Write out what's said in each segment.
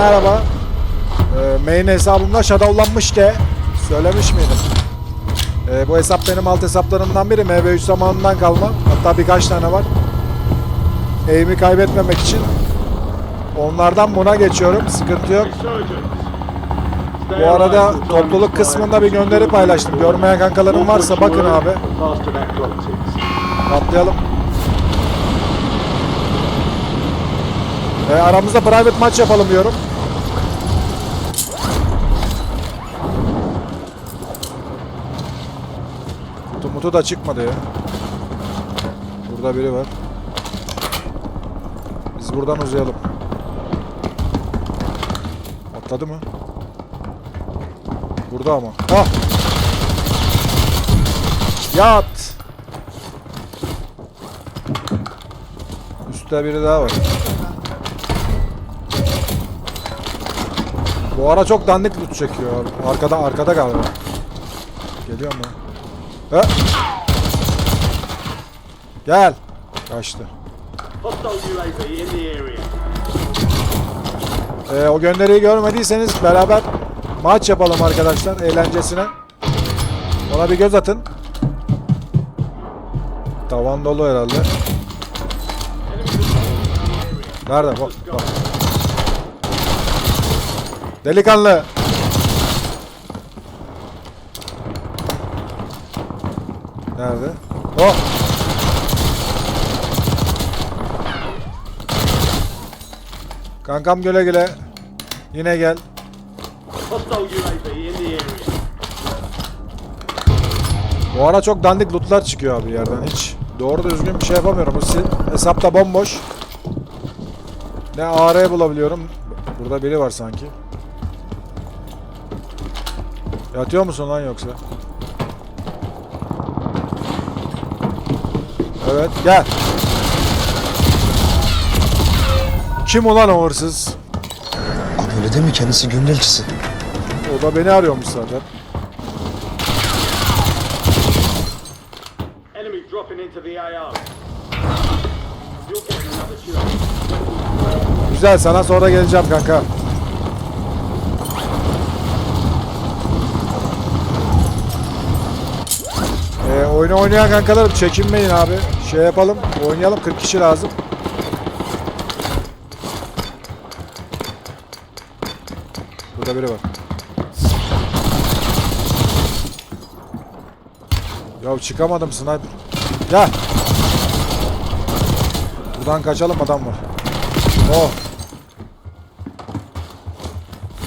merhaba. Ee, main hesabımda shadowlanmış de söylemiş miydim? Ee, bu hesap benim alt hesaplarımdan biri. MV3 zamanından kalma. Hatta birkaç tane var. Aim'i kaybetmemek için onlardan buna geçiyorum. Sıkıntı yok. Bu arada topluluk kısmında bir gönderi paylaştım. Görmeyen kankalarım varsa bakın abi. Atlayalım. E, aramızda private maç yapalım diyorum. Kutu da çıkmadı ya. Burada biri var. Biz buradan uzayalım. Atladı mı? Burada ama. Ha! Yat! Üstte biri daha var. Bu ara çok dandik loot çekiyor. Arkada arkada galiba. Geliyor mu? Ha? Gel. Kaçtı. Ee, o gönderiyi görmediyseniz beraber maç yapalım arkadaşlar eğlencesine. Ona bir göz atın. Tavan dolu herhalde. Nerede? Bak, bak. Delikanlı. Nerede? Oh. Kankam güle güle. Yine gel. Bu ara çok dandik lootlar çıkıyor abi yerden hiç. Doğru düzgün bir şey yapamıyorum. Bu hesapta bomboş. Ne AR bulabiliyorum. Burada biri var sanki. Yatıyor musun lan yoksa? Evet gel. Kim ulan o hırsız? Abi öyle deme kendisi gönül elçisi. O da beni arıyormuş zaten. Enemy dropping into the AO. You're getting another shot. Güzel sana sonra geleceğim kanka. Ee, oyunu oynayan kankalarım çekinmeyin abi. Şey yapalım oynayalım 40 kişi lazım. Burada biri var. Ya çıkamadım sniper. Gel. Buradan kaçalım adam var. Oh.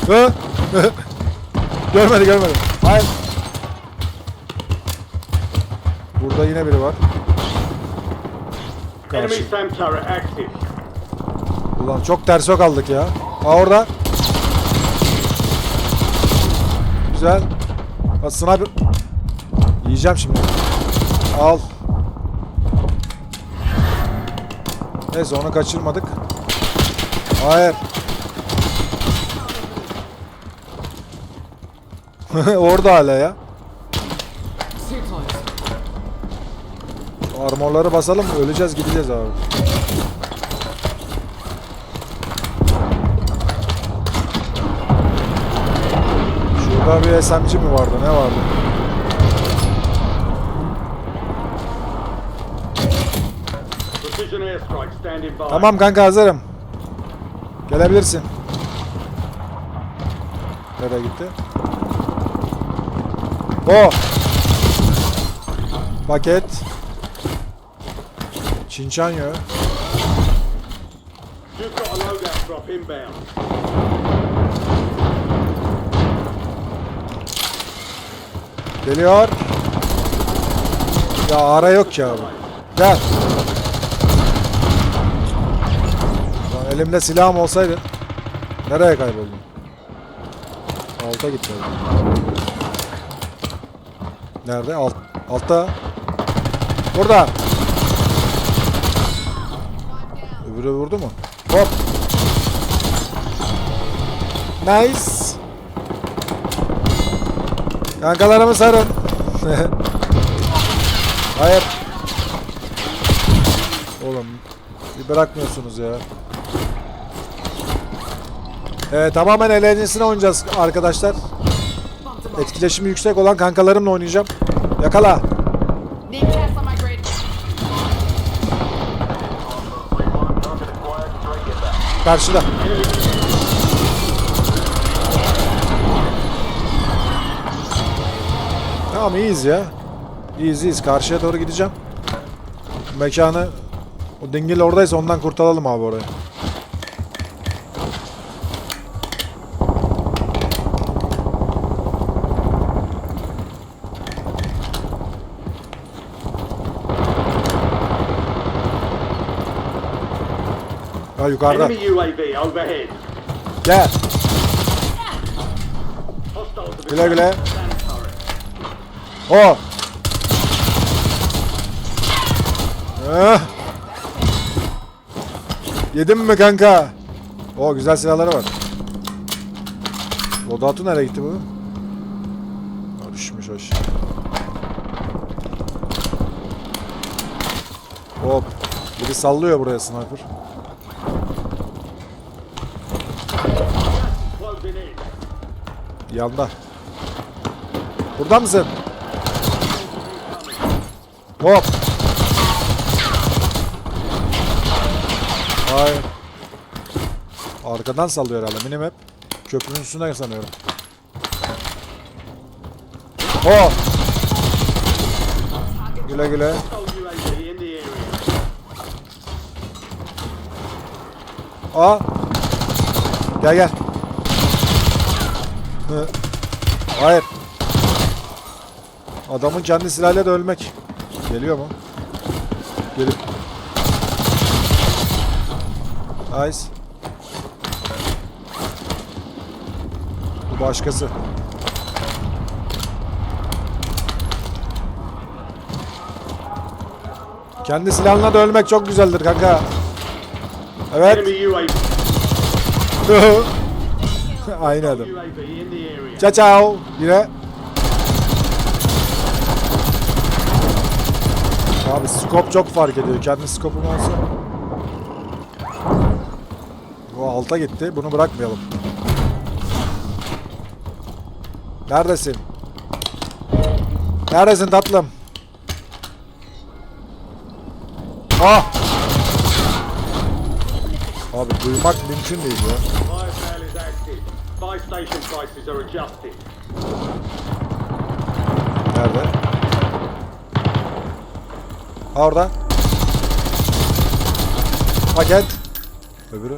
Görmedi görmedi. Hayır. Burada yine biri var. Enemy Karşı. SAM turret active. Ulan çok terso kaldık ya. Ha orada. Güzel. Ha sniper. Yiyeceğim şimdi. Al. Neyse onu kaçırmadık. Hayır. Orada hala ya. Armorları basalım? Öleceğiz gideceğiz abi. Şurada bir SMG mi vardı? Ne vardı? Tamam kanka hazırım. Gelebilirsin. Nereye gitti? O. Paket. Çinçanyo. Geliyor. Ya ara yok ya abi. Gel. Lan elimde silahım olsaydı. Nereye kayboldun? Alta gitti. Nerede? Alt, altta. Burada. Öbürü vurdu mu? Hop. Nice. Kankalarımı sarın. Hayır. Oğlum bir bırakmıyorsunuz ya. Ee, tamamen eğlencesine oynayacağız arkadaşlar. Etkileşimi yüksek olan kankalarımla oynayacağım. Yakala. Need Karşıda. Tamam iyiyiz ya. İyiyiz iyiyiz. Karşıya doğru gideceğim. Mekanı o dingil oradaysa ondan kurtaralım abi orayı. Ha yukarıda. Enemy UAV overhead. Gel. Güle güle. O. Eh. Yedin mi kanka? O güzel silahları var. Loadout'u nereye gitti bu? Ha, Düşmüş aşağı. Hop. Biri sallıyor buraya sniper. Closing in. Yanda. Burada mısın? Hop. Hayır. Arkadan sallıyor herhalde. Minimap. Köprünün üstünde sanıyorum. Hop. Güle güle. Aa. Gel gel. Hayır. Adamın kendi silahıyla da ölmek. Geliyor mu? Gelip. Nice. Bu başkası. Kendi silahına da ölmek çok güzeldir kanka. Evet. Aynı adam. Ciao ciao. Yine. Abi scope çok fark ediyor. Kendi scope'um olsa. Bu alta gitti. Bunu bırakmayalım. Neredesin? Neredesin tatlım? Ah! Abi duymak mümkün değil ya. Buy station prices are adjusted. Nerede? Ha orada. Paket. Öbürü.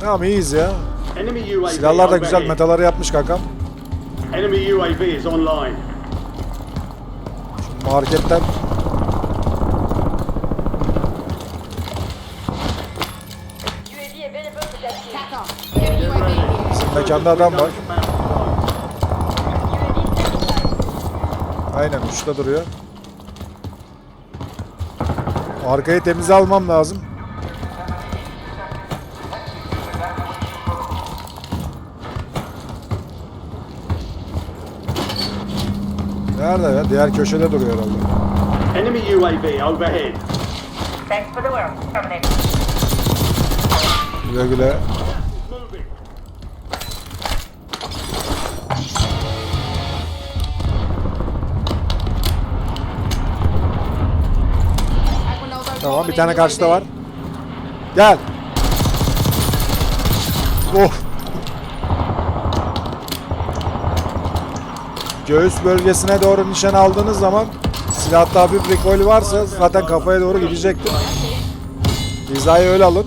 Tamam iyiyiz ya. Silahlar da güzel metaları yapmış kankam. Enemy UAV is online. Şu marketten mekanda adam var. Aynen uçta duruyor. Arkayı temize almam lazım. Nerede ya? Diğer köşede duruyor herhalde. Enemy UAV overhead. Thanks for the work. Güle güle. Tamam bir tane karşıda var. Gel. Oh. Göğüs bölgesine doğru nişan aldığınız zaman silahta hafif recoil varsa zaten kafaya doğru gidecektir. Hizayı öyle alın.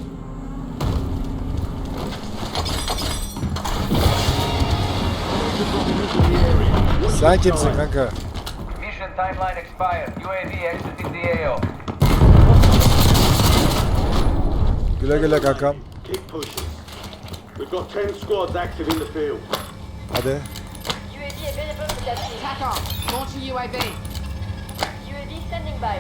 Sen kimsin kanka? Mission timeline expired. UAV exiting the AO. Güle güle kankam. Keep pushing. We've got 10 squads active in the field. Hadi. UAV available for that team. Tack on. Launching UAV. UAV standing by.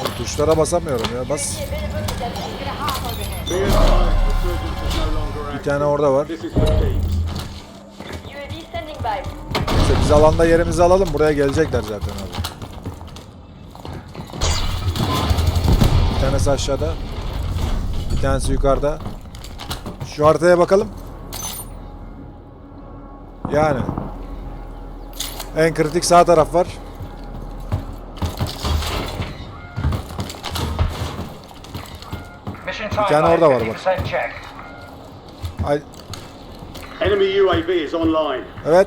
Oğlum Tuşlara basamıyorum ya. Bas. UAV available for that team. Get a half overhead. Be advised, resurgence is no longer Bir tane orada var. This is for keeps. UAV standing by. İşte biz alanda yerimizi alalım. Buraya gelecekler zaten abi. Tanesi aşağıda. Bir tanesi yukarıda. Şu haritaya bakalım. Yani. En kritik sağ taraf var. Mission tane orada var bak. 50% check. Ay, Enemy UAV is online. evet.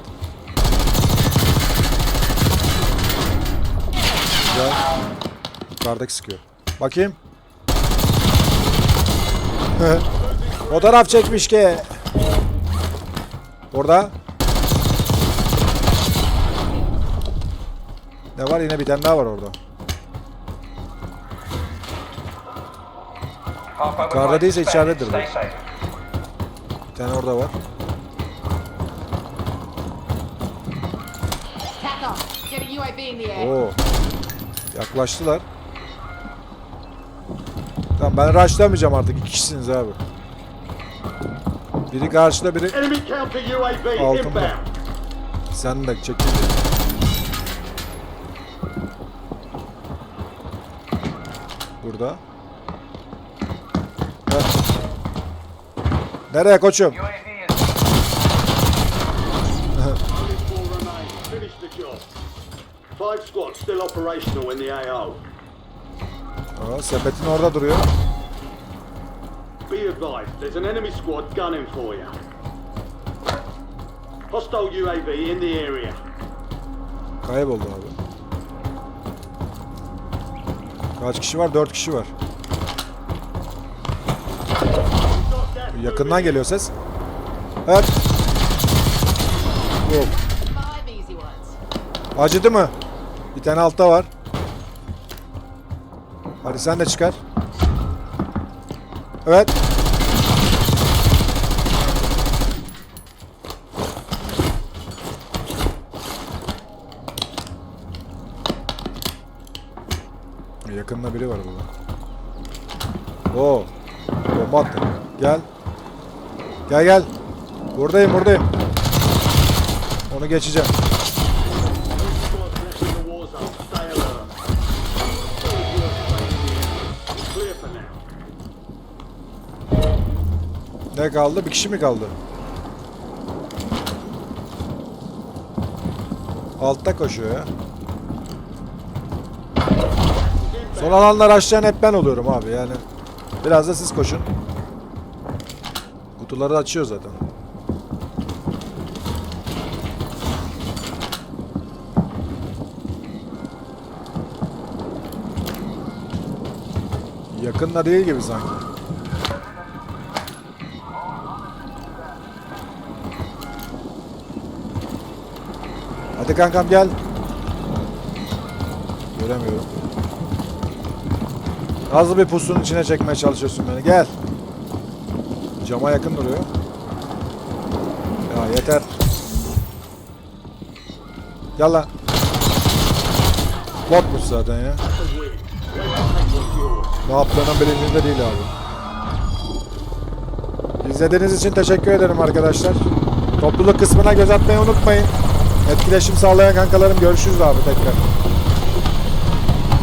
Güzel. Yukarıdaki sıkıyor. Bakayım. Fotoğraf çekmiş ki. Orada. Ne var? Yine bir tane daha var orada. Point değilse içeridedir bu. Bir tane orada var. Oo. Yaklaştılar. Tamam ben rushlamayacağım artık. İki kişisiniz abi. Biri karşıda biri Altında. sen de çekil. Burada. Heh. Nereye koçum? Five squads still operational in the AO. Aa, sepetin orada duruyor. Be advised, there's an enemy squad gunning for you. Hostile UAV in the area. Kayboldu abi. Kaç kişi var? Dört kişi var. Yakından geliyor ses. Evet. Ones. Acıdı mı? Bir tane altta var. Hadi sen de çıkar. Evet. Yakında biri var burada. Oo. Bomba attı. Gel. Gel gel. Buradayım buradayım. Onu geçeceğim. Ne kaldı? Bir kişi mi kaldı? Altta koşuyor ya. Son alanlar aşağı hep ben oluyorum abi yani. Biraz da siz koşun. Kutuları açıyor zaten. Yakında değil gibi sanki. Hadi kankam gel. Göremiyorum. Nasıl bir pusunun içine çekmeye çalışıyorsun beni? Gel. Cama yakın duruyor. Ya yeter. Gel lan. Botmuş zaten ya. Ne yaptığının bilincinde değil abi. İzlediğiniz için teşekkür ederim arkadaşlar. Topluluk kısmına göz atmayı unutmayın. Etkileşim sağlayan kankalarım görüşürüz abi tekrar.